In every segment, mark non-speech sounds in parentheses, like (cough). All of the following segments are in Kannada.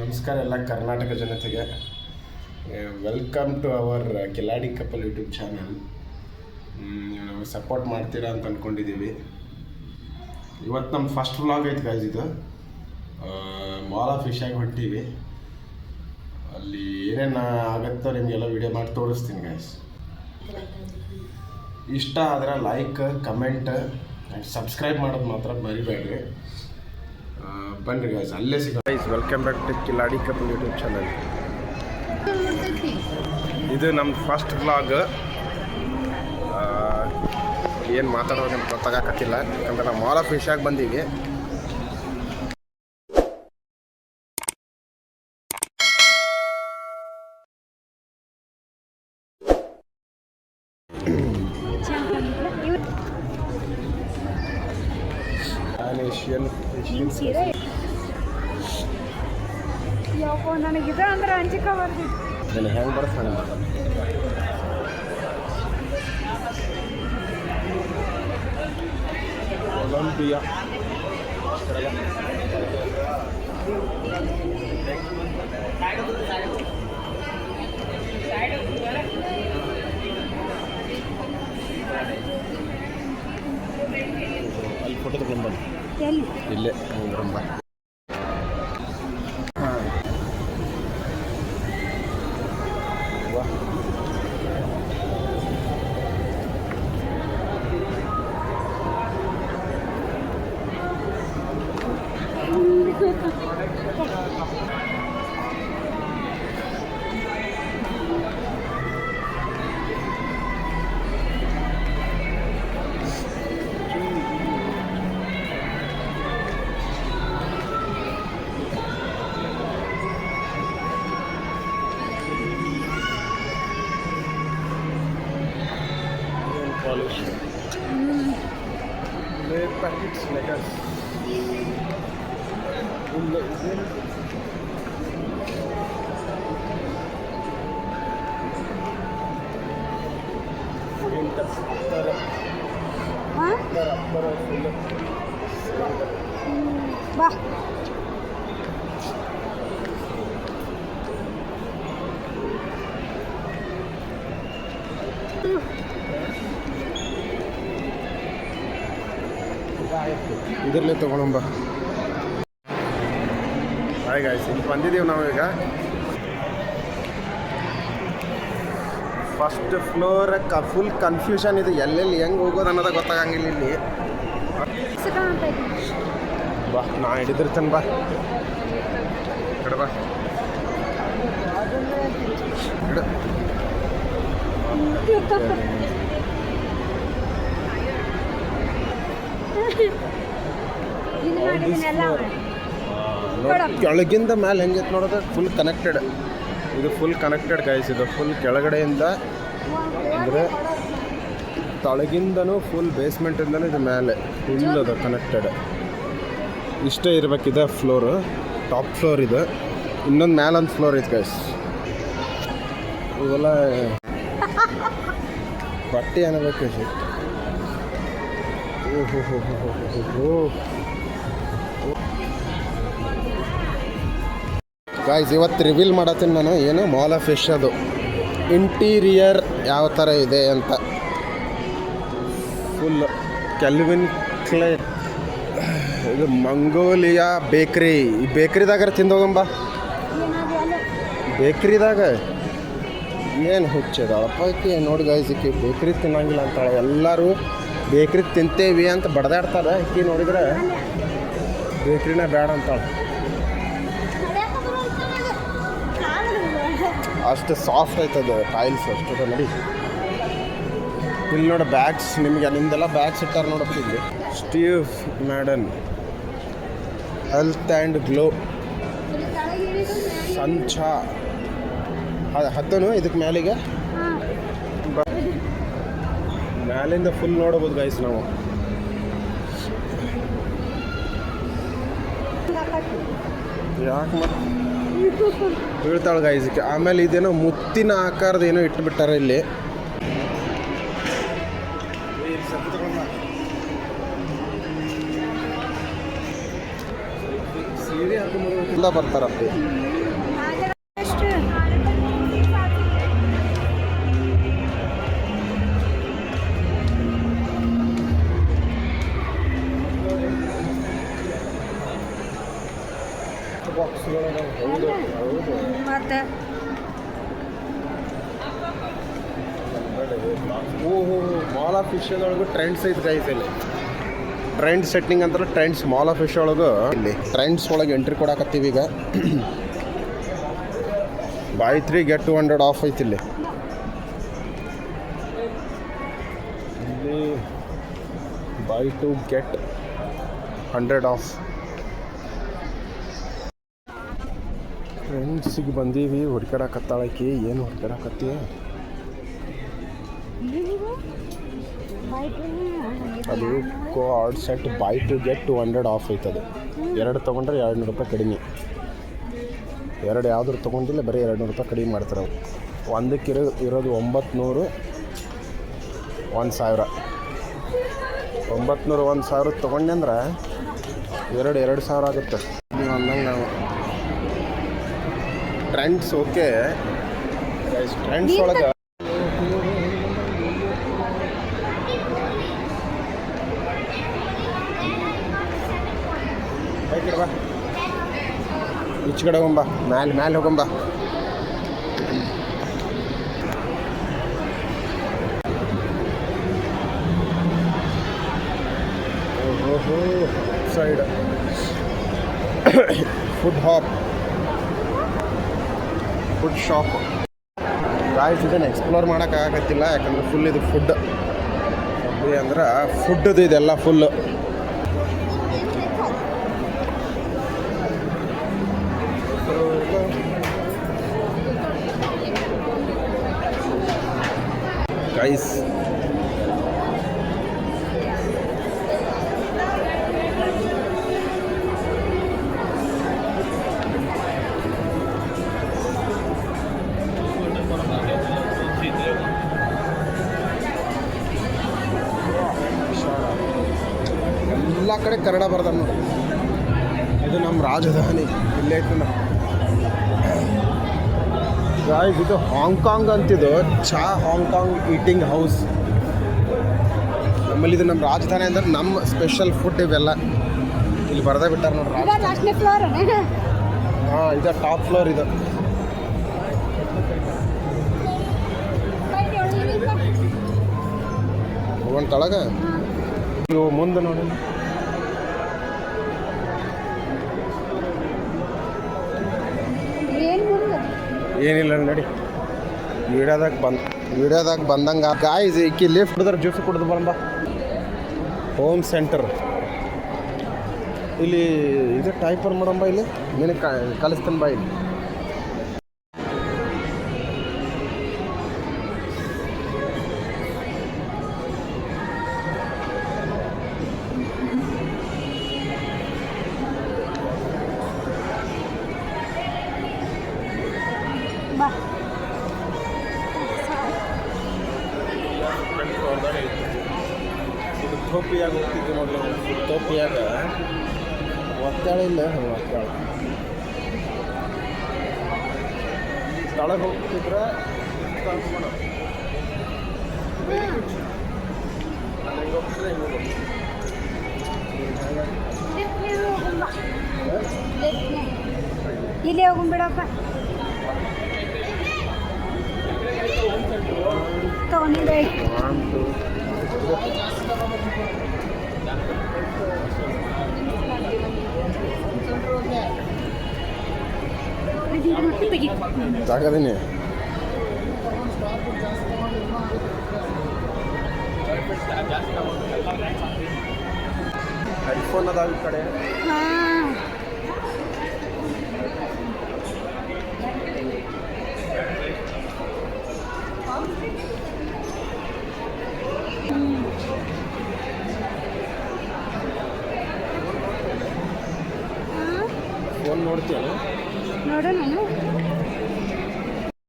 ನಮಸ್ಕಾರ ಎಲ್ಲ ಕರ್ನಾಟಕ ಜನತೆಗೆ. Welcome to our Kiladi couple YouTube channel ನಾವು ಸಪೋರ್ಟ್ ಮಾಡ್ತೀರಾ ಅಂತ ಅಂದ್ಕೊಂಡಿದ್ದೀವಿ ಇವತ್ತು ನಮ್ಮ ಫಸ್ಟ್ ವ್ಲಾಗ್ ಐತೆ ಗಾಯ್ಸ್ ಇದು. ಮಾಲ್ ಆಫ್ ಫಿಶಾಗಿ ಹೊಂಟೀವಿ. ಅಲ್ಲಿ ಏನೇನು ಆಗುತ್ತೋ ನಿಮಗೆಲ್ಲ ವಿಡಿಯೋ ಮಾಡಿ ತೋರಿಸ್ತೀನಿ ಗಾಯ್ಸ್ ಇಷ್ಟ ಆದರೆ ಲೈಕ್ ಕಮೆಂಟ್ ಸಬ್ಸ್ಕ್ರೈಬ್ ಮಾಡೋದು ಮಾತ್ರ ಮರಿಬೇಡ್ರಿ. ಬನ್ನಿ ಗಾಯ್ಸ್ ಅಲ್ಲೇ guys welcome back to Kiladi couple YouTube channel ಇದು ನಮ್ಮ ಫಸ್ಟ್ ಬ್ಲಾಗ್ ಏನು ಮಾತಾಡೋದು ನಿಮ್ಗೆ ಗೊತ್ತಾಗಕತ್ತಿಲ್ಲ. ಯಾಕಂದ್ರೆ ನಾವು ಮಾಲ್ ಆಫ್ ಬಂದೀವಿ. ಏಷ್ಯನ್ ಏಷ್ಯನ್ ಸೀರೆ ಯಪ್ಪ ನನಗಿದೆ ಅಂದ್ರೆ ಅಂಜಿಕೆ ಬರ್ದಿತ್ತು ನಾನು ಹೆಂಗೆ ಬರ್ತಾನೆ ಕೊಲಂಬಿಯಾ ಅಲ್ಲಿ ಫೋಟೋ ತಗೊಂಡು ಬನ್ನಿ இல்லை ரொம்ப ಎಲ್ಲಿ ಇಲ್ಲೇ ರಂಬ ಪಾಲಿಶ್ ಪ್ಯಾಕೆಟ್ಸ್ ಲೆಟರ್ಸ್ ಹಾಂ ಬಾ ಇದರಲ್ಲೇ ತಗೊಳಂಬ. ಹಾಯ್ ಗಾಯ್ಸ್ ಇಲ್ಲಿ ಬಂದಿದ್ದೀವಿ ಈಗ. ಫಸ್ಟ್ ಫ್ಲೋರ್ ಕ ಫುಲ್ ಕನ್ಫ್ಯೂಷನ್ ಇದು. ಎಲ್ಲೆಲ್ಲಿ ಹೆಂಗೆ ಹೋಗೋದು ಅನ್ನೋದ ಗೊತ್ತಾಗಂಗಿಲ್ಲ ಇಲ್ಲಿ. ಬಾ, ನಾ ಹಿಡಿದಿರ್ತೇನೆ, ಬಾ. ಕಡೆ ಬಾ. (laughs) ಕೆಳಗಿಂದ ಮೇಲೆ ಹೆಂಗೈತೆ ನೋಡೋದು ಫುಲ್ ಕನೆಕ್ಟೆಡ್ ಇದು ಫುಲ್ ಕನೆಕ್ಟೆಡ್ ಗೈಸ್ ಇದು ಫುಲ್ ಕೆಳಗಡೆಯಿಂದ ಅಂದರೆ ತಳಗಿಂದನೂ ಫುಲ್ ಬೇಸ್ಮೆಂಟಿಂದನೂ ಇದು ಮೇಲೆ ಫುಲ್ ಅದು ಕನೆಕ್ಟೆಡ್ ಇಷ್ಟೇ ಇರಬೇಕಿದೆ ಫ್ಲೋರು ಟಾಪ್ ಫ್ಲೋರ್ ಇದು. ಇನ್ನೊಂದು ಮೇಲೊಂದು ಫ್ಲೋರ್ ಇದೆ ಗೈಸ್ ಇವೆಲ್ಲ ಬಟ್ಟೆ ಅನ್ನಬೇಕು ಓಹೋ ಹೋ ಹೋ ಹೋ ಹೋ ಹೋ ಗಾಯ್ಸ್ ಇವತ್ತು ರಿವೀಲ್ ಮಾಡತ್ತೀನಿ ನಾನು. ಏನು? ಮಾಲ್ ಆಫ್ ಫಿಶ್ ಅದು. ಇಂಟೀರಿಯರ್ ಯಾವ ಥರ ಇದೆ ಅಂತ. ಫುಲ್ ಕೆಲ್ವಿನ್ ಕ್ಲೇ ಇದು ಮಂಗೋಲಿಯಾ ಬೇಕ್ರಿ ಈ ಬೇಕ್ರಿದಾಗ ತಿಂದೋಗಂಬ ಬೇಕ್ರಿದಾಗ ಏನು ಹುಚ್ಚದಳಪ್ಪ ಈಕಿ ನೋಡಿ ಗಾಯ್ಸ್ ಈಕೆ ಬೇಕ್ರಿ ತಿನ್ನಂಗಿಲ್ಲ ಅಂತಾಳೆ. ಎಲ್ಲರೂ ಬೇಕ್ರಿ ತಿಂತೇವಿ ಅಂತ ಬಡ್ದಾಡ್ತಾರೆ. ಈಕಿ ನೋಡಿದ್ರೆ ಬೇಕ್ರಿನೇ ಬೇಡ ಅಂತಾಳೆ. ಅಷ್ಟು ಸಾಫ್ಟ್ ಆಯ್ತದೆ ಟೈಲ್ಸ್ ಅಷ್ಟು ನೋಡಿ. ಇಲ್ಲಿ ನೋಡಿ ಬ್ಯಾಗ್ಸ್ ನಿಮಗೆ ನಿಮ್ದೆಲ್ಲ ಬ್ಯಾಗ್ಸ್ ಇಟ್ಟಾರ ನೋಡಪ್ಪ ಇಲ್ಲಿ. Steve Madden health and glow ಸಂಚಾ ಹತ್ತನು ಇದಕ್ಕೆ ಮ್ಯಾಲಿಗೆ? ಮೇಲಿಂದ ಮ್ಯಾಲಿಂದ ಫುಲ್ ನೋಡ್ಬೋದು ಗೈಸ್ ನಾವು. ಯಾಕೆ ಮತ್ತೆ ಬೀಳ್ತಾಳೆ ಗಾಯಸಕ್ಕೆ ಆಮೇಲೆ ಇದೇನೋ ಮುತ್ತಿನ ಆಕಾರದ ಏನೋ ಇಟ್ಬಿಟ್ಟಾರೆ ಇಲ್ಲಿ. ಬರ್ತಾರ ಬರ್ತಾರಪ್ಪಿ. ಮತ್ತೆ? ಮಾಲ್ ಆಫ್ ಫಿಶ್ ಒಳಗೂ ಟ್ರೆಂಡ್ಸ್ ಐತೆ ಗೈಸ್ ಇಲ್ಲಿ. ಟ್ರೆಂಡ್ ಸೆಟ್ಟಿಂಗ್ ಅಂದ್ರೆ ಟ್ರೆಂಡ್ಸ್ ಮಾಲ್ ಆಫ್ ಫಿಶ್ ಒಳಗೂ ಇಲ್ಲಿ. ಟ್ರೆಂಡ್ಸ್ ಒಳಗೆ ಎಂಟ್ರಿ ಕೊಡಕತ್ತೀವಿ ಈಗ. Buy three get two hundred off ಐತಿ ಇಲ್ಲಿ. ಇಲ್ಲಿ buy two get hundred off ಫ್ರೆಂಡ್ಸಿಗೆ ಬಂದೀವಿ ಹುಡ್ಕಾಡಕತ್ತಾಳಕಿ ಏನು ಹುಡ್ಕಾಡಕತ್ತಿ ಅದು card set buy two get two hundred off ಐತದು ಎರಡು ತೊಗೊಂಡ್ರೆ ಎರಡು ನೂರು ರೂಪಾಯಿ ಕಡಿಮೆ. ಎರಡು ಯಾವ್ದು ತೊಗೊಂಡಿಲ್ಲ, ಬರೀ ಎರಡು ನೂರು ರೂಪಾಯಿ ಕಡಿಮೆ ಮಾಡ್ತಾರೆ ಒಂದಕ್ಕೆ ಇರೋ, ಇರೋದು ಒಂಬತ್ತು ನೂರು ಒಂದು ಸಾವಿರ. ಒಂಬತ್ತು ನೂರು ಒಂದು ಸಾವಿರ ತೊಗೊಂಡೆ ಅಂದ್ರೆ ಎರಡು ಎರಡು ಸಾವಿರ ಆಗುತ್ತೆ ನೀವು ಅಂದಂಗೆ ನಾವು ಟ್ರೆಂಡ್ಸ್ ಓಕೆ ಟ್ರೆಂಡ್ಸ್ ಒಳಗೆ ಈಚೆ ಕಡೆ ಹೋಗಂಬ. ಮ್ಯಾಲೆ ಮ್ಯಾಲೆ ಹೋಗಂಬ. Side food shop (coughs) food shop guys ಇದನ್ನು ಎಕ್ಸ್ಪ್ಲೋರ್ ಮಾಡೋಕ್ಕಾಗತ್ತಿಲ್ಲ ಯಾಕಂದ್ರೆ ಫುಲ್ ಇದು ಫುಡ್ ಅಂದ್ರೆ ಫುಡ್ದು ಇದೆಲ್ಲ ಫುಲ್ಲು ಗೈಸ್ ಎಲ್ಲ ಕಡೆ ಕನ್ನಡ ಬರ್ತಾರೆ ನೋಡಿ. ಇದು ನಮ್ಮ ರಾಜಧಾನಿ ಇಲ್ಲೇ ನೋಡಿ. ಗಾಯ್ಸ್ ಇದು ಹಾಂಗ್ಕಾಂಗ್ ಅಂತಿದ್ದು ಚಾ ಹಾಂಗ್ಕಾಂಗ್ ಈಟಿಂಗ್ ಹೌಸ್ ನಮ್ಮಲ್ಲಿ ಇದು ನಮ್ಮ ರಾಜಧಾನಿ ಅಂದ್ರೆ ನಮ್ಮ ಸ್ಪೆಷಲ್ ಫುಡ್ ಇವೆಲ್ಲ. ಇಲ್ಲಿ ಬರ್ದೇ ಬಿಟ್ಟಾರ ನೋಡ್ರಿ ಹಾಂ ಇದು ಟಾಪ್ ಫ್ಲೋರ್ ಇದು. ಒಂದು ತಳಗ? ಇವು ಮುಂದೆ ನೋಡಿ. ಏನಿಲ್ಲ ನಡಿ. ವಿಡಿಯೋದಾಗ ಬಂದ ವಿಡಿಯೋದಾಗ ಬಂದಂಗೆ ಗಾಯ್ಸ್ ಇಕ್ಕಿ ಲಿಫ್ಟ್ ಹಿಡಿದ್ರೆ ಜ್ಯೂಸ್ ಕುಡಿದು ಬರಂಬ ಹೋಮ್ ಸೆಂಟರ್ ಇಲ್ಲಿ ಇದು ಟೈಪರ್ ಮಾಡಂಬ ಇಲ್ಲಿ. ನಿನಗೆ ಕಲಿಸ್ತಾನೆ ಬಾ ಇಲ್ಲಿ. ಇಲ್ಲ ಒತ್ತಾಳ ತಳಗೆ ಹೋಗ್ತಿದ್ರೆ ಇಲ್ಲೇ ಹೋಗುಂ ಬಿಡಪ್ಪ ತಗೊಂಡಿದ್ದೆ ತೆಗಿ ತಾಗದೀನಿ ಹೆಡ್ಫೋನ್ ಅದಾವ ಈ ಕಡೆ ಹಾಂ ನೋಡೋಣ.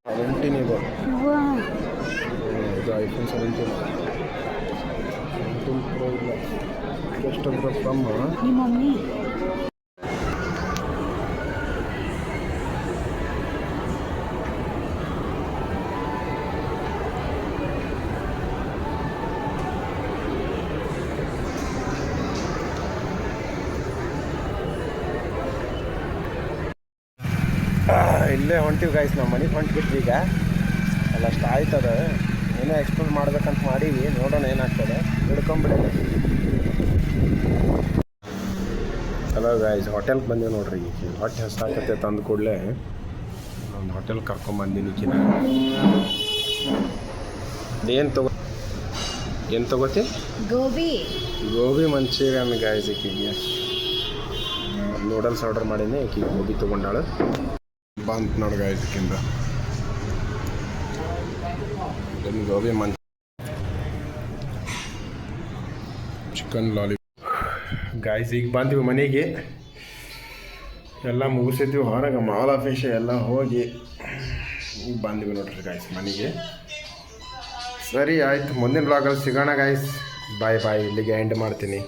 ಸೆವೆಂಟೀನ್ ಇದು. ಇದು ಐಫೋನ್ ಸೆವೆಂಟೀನ್ ಸೆವೆಂಟೀನ್ ಪ್ರೋ ಇಲ್ಲ. ಎಷ್ಟಂದ್ರೆ ಫ್ರಮ್ ನಿಮ್ಮ ಮಮ್ಮಿ. ಇಲ್ಲೇ ಹೊಂಟಿವಿ ಗಾಯ್ಸ್ ನಾವು ಮನೆಗೆ ಹೊಂಟ್ಬಿಟ್ವಿ ಈಗ. ಅಲ್ಲ ಅಷ್ಟು ಆಯ್ತದ ಏನೇ ಎಕ್ಸ್ಪ್ಲೋರ್ ಮಾಡ್ಬೇಕಂತ ಮಾಡೀವಿ. ನೋಡೋಣ ಏನಾಗ್ತದೆ. ಹಿಡ್ಕೊಂಬಿಡೋಣ. ಹಲೋ ಗಾಯ್ಸ್ ಹೋಟೆಲ್ಗೆ ಬಂದೆ ನೋಡ್ರಿ ಈಗ ಹೊಟ್ಟೆ ಹಸಾಕತ್ತೆ ತಂದು ಕೂಡಲೇ. ಒಂದು ಹೋಟೆಲ್ ಕರ್ಕೊಂಬಂದಿನಿ ಈಕಿನ ಏನು ತಗೋ ಏನು ತಗೋತಿ? ಗೋಬಿ. ಗೋಬಿ ಮಂಚೂರಿಯನ್ ಗಾಯ್ಸ್ ಈಕಿಗೆ ನೂಡಲ್ಸ್ ಆರ್ಡರ್ ಮಾಡೀನಿ. ಈಕಿಗೆ ಗೋಬಿ ತೊಗೊಂಡಾಳು. ಬಂತು ನೋಡಿ ಗಾಯ್ಸ್ ಇದೊಂದು ಗೋಬಿ ಮಂಚ್. ಚಿಕನ್ ಲಾಲಿ ಗಾಯ್ಸ್ ಈಗ ಬಂದ್ವಿ ಮನೆಗೆ. ಎಲ್ಲ ಮುಗಿಸಿದ್ವಿ. ಹೊರಗೆ ಮಾಲ್ ಆಫೀಸ್ ಎಲ್ಲ ಹೋಗಿ ಈಗ ಬಂದ್ವಿ ನೋಡ್ರಿ ಗಾಯ್ಸ್ ಮನೆಗೆ. ಸರಿ, ಆಯ್ತು. ಮುಂದಿನ ಬ್ಲಾಗಲ್ಲಿ ಸಿಗೋಣ ಗಾಯ್ಸ್ ಬಾಯ್ ಬಾಯ್ ಇಲ್ಲಿಗೆ ಎಂಡ್ ಮಾಡ್ತೀನಿ.